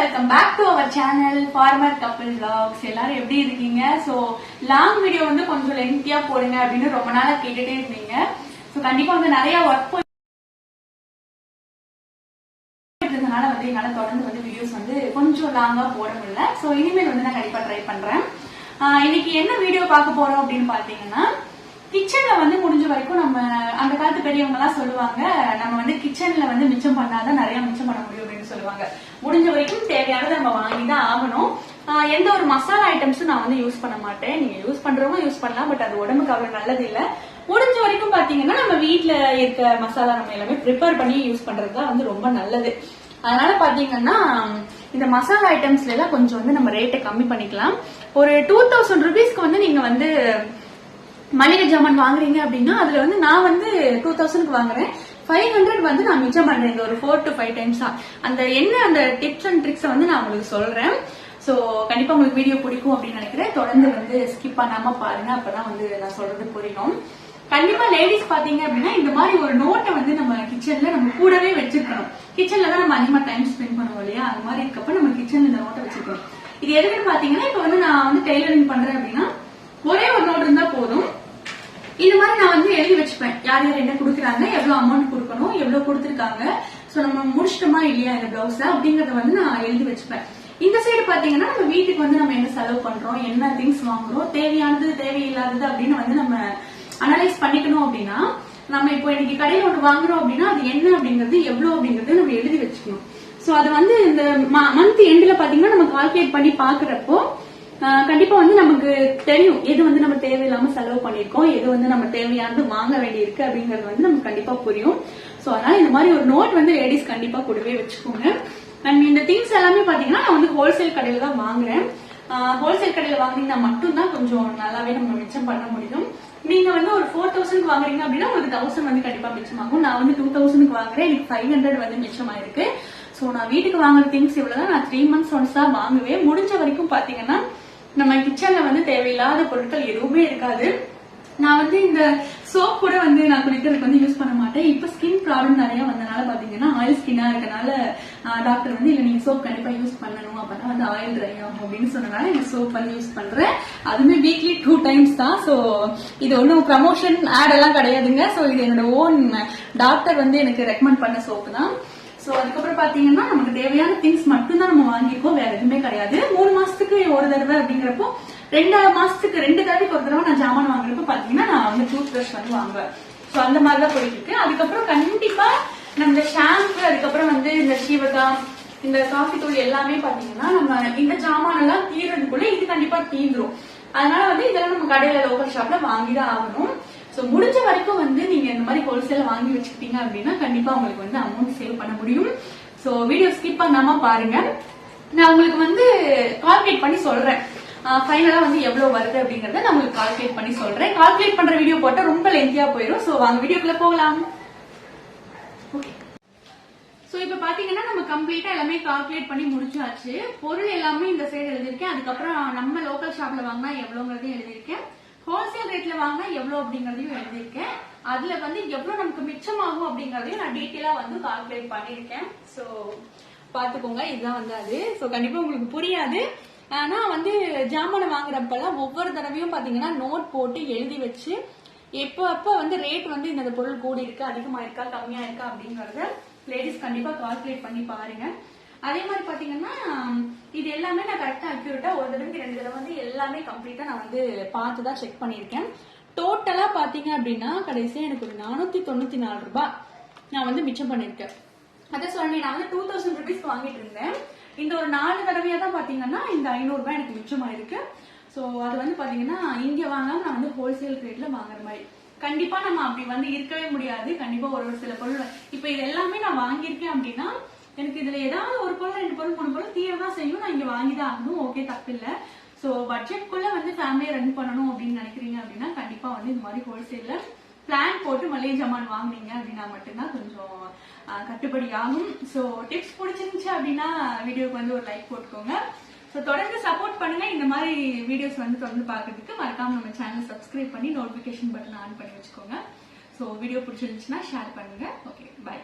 Welcome back to our channel farmer couple vlogs எல்லாரும் எப்படி இருக்கீங்க? ஸோ லாங் வீடியோ வந்து கொஞ்சம் லென்த்தியா போடுங்க அப்படின்னு ரொம்ப நாளா கேட்டுட்டே இருந்தீங்க. ஸோ கண்டிப்பா வந்து நிறைய ஒர்க் இருந்ததுனால வந்து என்னால தொடர்ந்து வந்து வீடியோஸ் வந்து கொஞ்சம் லாங்கா போட முடியல. ஸோ இனிமேல் வந்து நான் கண்டிப்பா ட்ரை பண்றேன். இன்னைக்கு என்ன வீடியோ பார்க்க போறோம் அப்படின்னு பாத்தீங்கன்னா கிச்சன்ல வந்து முடிஞ்ச வரைக்கும் நம்ம அந்த காலத்து பெரியவங்க எல்லாம் சொல்லுவாங்க நம்ம வந்து கிச்சன்ல வந்து மிச்சம் பண்ணாதான் நிறைய மிச்சம் பண்ண முடியும் அப்படின்னு சொல்லுவாங்க. முடிஞ்ச வரைக்கும் தேவையானதை நம்ம வாங்கி தான் ஆகணும் எந்த ஒரு மசாலா ஐட்டம்ஸும் நான் வந்து யூஸ் பண்ண மாட்டேன். நீங்க யூஸ் பண்றவங்க யூஸ் பண்ணலாம் பட் அது உடம்புக்கு அவ்வளவு நல்லது இல்ல. முடிஞ்ச வரைக்கும் பாத்தீங்கன்னா நம்ம வீட்டுல இருக்க மசாலா நம்ம எல்லாமே ப்ரிப்பேர் பண்ணி யூஸ் பண்றது தான் வந்து ரொம்ப நல்லது. அதனால பாத்தீங்கன்னா இந்த மசாலா ஐட்டம்ஸ்ல எல்லாம் கொஞ்சம் வந்து நம்ம ரேட்டை கம்மி பண்ணிக்கலாம். ஒரு டூ தௌசண்ட் ருபீஸ்க்கு வந்து நீங்க வந்து மளிகை ஜாமான் வாங்குறீங்க அப்படின்னா அதுல வந்து நான் வந்து டூ தௌசண்ட்க்கு வாங்குறேன். ஃபைவ் ஹண்ட்ரட் வந்து நான் மிச்சம் பண்றேன். இந்த ஒரு ஃபோர் டு ஃபைவ் டைம்ஸா அந்த என்ன அந்த டிப்ஸ் அண்ட் ட்ரிக்ஸ் வந்து நான் உங்களுக்கு சொல்றேன். சோ கண்டிப்பா உங்களுக்கு வீடியோ பிடிக்கும் அப்படின்னு நினைக்கிறேன். தொடர்ந்து வந்து ஸ்கிப் பண்ணாம பாருங்க. அப்பதான் வந்து நான் சொல்றது புரியும். கண்டிப்பா லேடிஸ் பாத்தீங்க அப்படின்னா இந்த மாதிரி ஒரு நோட்டை வந்து நம்ம கிச்சன்ல நம்ம கூடவே வச்சிருக்கணும். கிச்சன்ல தான் நம்ம அதிகமா டைம் ஸ்பெண்ட் பண்ணுவோம் இல்லையா? அந்த மாதிரி இருக்கப்ப நம்ம கிச்சன்ல இந்த நோட்டை வச்சிருக்கணும். இது எதுக்குன்னு பாத்தீங்கன்னா இப்ப வந்து நான் வந்து டெய்லரிங் பண்றேன் அப்படின்னா ஒரே ஒரு நோட் இருந்தா போதும். இது மாதிரி நான் வந்து எழுதி வச்சுப்பேன். யார் யார் என்ன கொடுக்குறாங்க எவ்வளவு அமௌண்ட் கொடுக்கணும் எவ்வளவு கொடுத்துருக்காங்க. சோ நம்ம முடிச்சிட்டோமா இல்லையா இந்த பிளவுஸ் அப்படிங்கறத வந்து நான் எழுதி வச்சுப்பேன். இந்த சைடு பாத்தீங்கன்னா நம்ம வீட்டுக்கு வந்து நம்ம என்ன செலவு பண்றோம் என்ன திங்ஸ் வாங்குறோம் தேவையானது தேவையில்லாதது அப்படின்னு வந்து நம்ம அனலைஸ் பண்ணிக்கணும் அப்படின்னா நம்ம இப்போ இன்னைக்கு கடையில ஒன்று வாங்குறோம் அப்படின்னா அது என்ன அப்படிங்கிறது எவ்வளவு அப்படிங்கறது நம்ம எழுதி வச்சுக்கணும். ஸோ அது வந்து இந்த மந்த் எண்ட்ல பாத்தீங்கன்னா நம்ம கால்குலேட் பண்ணி பாக்குறப்போ கண்டிப்பா வந்து நமக்கு தெரியும் எது வந்து நம்ம தேவையில்லாம செலவு பண்ணிருக்கோம் எது வந்து நம்ம தேவையானது வாங்க வேண்டியிருக்கு அப்படிங்கறது வந்து நமக்கு கண்டிப்பா புரியும். சோ அதனால இந்த மாதிரி ஒரு நோட் வந்து லேடிஸ் கண்டிப்பா கூடவே வச்சுக்கோங்க. அண்ட் இந்த திங்ஸ் எல்லாமே பாத்தீங்கன்னா நான் வந்து ஹோல்சேல் கடையில தான் வாங்குறேன். ஹோல்சேல் கடையில வாங்குனீங்கன்னா மட்டும்தான் கொஞ்சம் நல்லாவே நம்ம மிச்சம் பண்ண முடியும். நீங்க வந்து ஒரு ஃபோர் தௌசண்ட்க்கு வாங்குறீங்க அப்படின்னா உங்களுக்கு தௌசண்ட் வந்து கண்டிப்பா மிச்சமாகும். நான் வந்து டூ தௌசண்ட்க்கு வாங்குறேன் எனக்கு ஃபைவ் ஹண்ட்ரட் வந்து மிச்சமாயிருக்கு. ஸோ நான் வீட்டுக்கு வாங்குற திங்ஸ் இவ்வளவுதான். நான் த்ரீ மந்த்ஸ் ஒன்ஸ் தான் வாங்குவேன். முடிஞ்ச வரைக்கும் பாத்தீங்கன்னா நம்ம கிச்சன்ல வந்து தேவையில்லாத பொருட்கள் எதுவுமே இருக்காது. நான் வந்து இந்த சோப் கூட வந்து நான் குளிக்கிறதுக்கு வந்து யூஸ் பண்ண மாட்டேன். இப்போ ஸ்கின் ப்ராப்ளம் நிறைய வந்தனால பாத்தீங்கன்னா ஆயில் ஸ்கின்னா இருக்கனால டாக்டர் வந்து இல்லை நீங்க சோப் கண்டிப்பா யூஸ் பண்ணணும். அப்பதான் வந்து ஆயில் ட்ரை ஆகும். அப்படின்னு சொன்னனால இந்த சோப் வந்து யூஸ் பண்றேன். அதுவுமே வீக்லி டூ டைம்ஸ் தான். ஸோ இது ஒன்றும் ப்ரமோஷன் ஆட் எல்லாம் கிடையாதுங்க. ஸோ இது என்னோட ஓன் டாக்டர் வந்து எனக்கு ரெக்கமெண்ட் பண்ண சோப்பு தான். ஸோ அதுக்கப்புறம் பாத்தீங்கன்னா நமக்கு தேவையான திங்ஸ் மட்டும் தான் நம்ம வாங்கியிருக்கோம் வேற எதுவும் ஒரு தடவை அப்படிங்கிறப்போ ரெண்டு மாசத்துக்கு ரெண்டு தடவைக்கு ஒரு தடவை நான் ஜாமான் வாங்குறப்ப பாத்தீங்கன்னா நான் வந்து டூத் பிரஷ் வந்து வாங்குவேன். சோ அந்த மாதிரி தான் போயிட்டு இருக்கு அதுக்கப்புறம் கண்டிப்பா நம்ம ஷாம்பு அதுக்கப்புறம் வந்து இந்த சீவகம் இந்த காஃபி தூள் எல்லாமே பாத்தீங்கன்னா நம்ம இந்த ஜாமான் எல்லாம் தீர்றதுக்குள்ள இது கண்டிப்பா தீந்துரும். அதனால வந்து இதெல்லாம் நம்ம கடையில லோக்கல் ஷாப்ல வாங்கிதான் ஆகணும். சோ முடிஞ்ச வரைக்கும் வந்து நீங்க இந்த மாதிரி ஹோல்சேல வாங்கி வச்சுக்கிட்டீங்க அப்படின்னா கண்டிப்பா உங்களுக்கு வந்து அமௌண்ட் சேவ் பண்ண முடியும். சோ வீடியோ ஸ்கிப் பண்ணாம பாருங்க. நான் உங்களுக்கு வந்து கால்குலேட் பண்ணி சொல்றேன். ஃபைனலா வந்து எவ்வளவு வருது அப்படிங்கறத நான் உங்களுக்கு கால்குலேட் பண்ணி சொல்றேன். கால்குலேட் பண்ற வீடியோ போட்டா ரொம்ப லென்த்தியா போயிடும் சோ வாங்க வீடியோக்குள்ள போகலாம். ஓகே சோ இப்ப பாத்தீங்கன்னா நம்ம கம்ப்ளீட்டா எல்லாமே கால்குலேட் பண்ணி முடிச்சாச்சு. பொருள் எல்லாமே இந்த சைடு எழுதியிருக்கேன். அதுக்கப்புறம் நம்ம லோக்கல் ஷாப்ல வாங்கினா எவ்வளவுங்கிறதையும் எழுதியிருக்கேன். ஹோல்சேல் ரேட்ல வாங்கினா எவ்வளவு அப்படிங்கறதையும் எழுதியிருக்கேன். அதுல வந்து எவ்வளவு நமக்கு மிச்சமாகும் அப்படிங்கறதையும் நான் டீட்டெயிலா வந்து கால்குலேட் பண்ணிருக்கேன் சோ பாத்துக்கோங்க இதுதான் வந்து அது. சோ கண்டிப்பா உங்களுக்கு புரியாது. ஆனா வந்து ஜாமானை வாங்குறப்பெல்லாம் ஒவ்வொரு தடவையும் பாத்தீங்கன்னா நோட் போட்டு எழுதி வச்சு எப்போ அப்போ வந்து ரேட் வந்து இந்த பொருள் கூடி இருக்கு அதிகமா இருக்கா கம்மியா இருக்கா அப்படிங்கறத லேடிஸ் கண்டிப்பா கால்குலேட் பண்ணி பாருங்க. அதே மாதிரி பாத்தீங்கன்னா இது எல்லாமே நான் கரெக்டா அக்யூரேட்டா ஒரு தடவைக்கு ரெண்டு தடவை வந்து எல்லாமே கம்ப்ளீட்டா நான் வந்து பார்த்து தான் செக் பண்ணியிருக்கேன். டோட்டலா பாத்தீங்க அப்படின்னா கடைசியா எனக்கு ஒரு நானூத்தி தொண்ணூத்தி நாலு ரூபாய் நான் வந்து மிச்சம் பண்ணிருக்கேன் அதை சொன்னேன் நான் வந்து டூ தௌசண்ட் ருபீஸ் வாங்கிட்டு இருந்தேன். இந்த ஒரு நாலு தடவையா தான் பாத்தீங்கன்னா இந்த ஐநூறுரூபா எனக்கு மிச்சமாயிருக்கு. ஸோ அது வந்து பாத்தீங்கன்னா இங்க வாங்காம நான் வந்து ஹோல்சேல் ரேட்ல வாங்குற மாதிரி. கண்டிப்பா நம்ம அப்படி வந்து இருக்கவே முடியாது. கண்டிப்பா ஒரு ஒரு சில பொருள் இப்ப இது எல்லாமே நான் வாங்கியிருக்கேன் அப்படின்னா எனக்கு இதுல ஏதாவது ஒரு பொருள் ரெண்டு பொருள் மூணு பொருள் தீரதான் செய்யும். நான் இங்க வாங்கிதான் ஆகணும். ஓகே தப்பு இல்லை ஸோ பட்ஜெட்குள்ள வந்து ஃபேமிலியை ரன் பண்ணணும் அப்படின்னு நினைக்கிறீங்க அப்படின்னா கண்டிப்பா வந்து இந்த மாதிரி ஹோல்சேல்ல போட்டு மளிகை ஜாமான் வாங்குனீங்க அப்படின்னா மட்டும்தான் கொஞ்சம் கட்டுப்படி ஆகும். ஸோ டிப்ஸ் பிடிச்சிருந்துச்சு அப்படின்னா வீடியோக்கு வந்து ஒரு லைக் போட்டுக்கோங்க. ஸோ தொடர்ந்து சப்போர்ட் பண்ணுங்க. இந்த மாதிரி வீடியோஸ் வந்து தொடர்ந்து பார்க்கறதுக்கு மறக்காம நம்ம சேனல் சப்ஸ்கிரைப் பண்ணி நோட்டிபிகேஷன் பட்டன் ஆன் பண்ணி வச்சுக்கோங்க. ஸோ வீடியோ பிடிச்சிருந்துச்சுன்னா ஷேர் பண்ணுங்க. Okay bye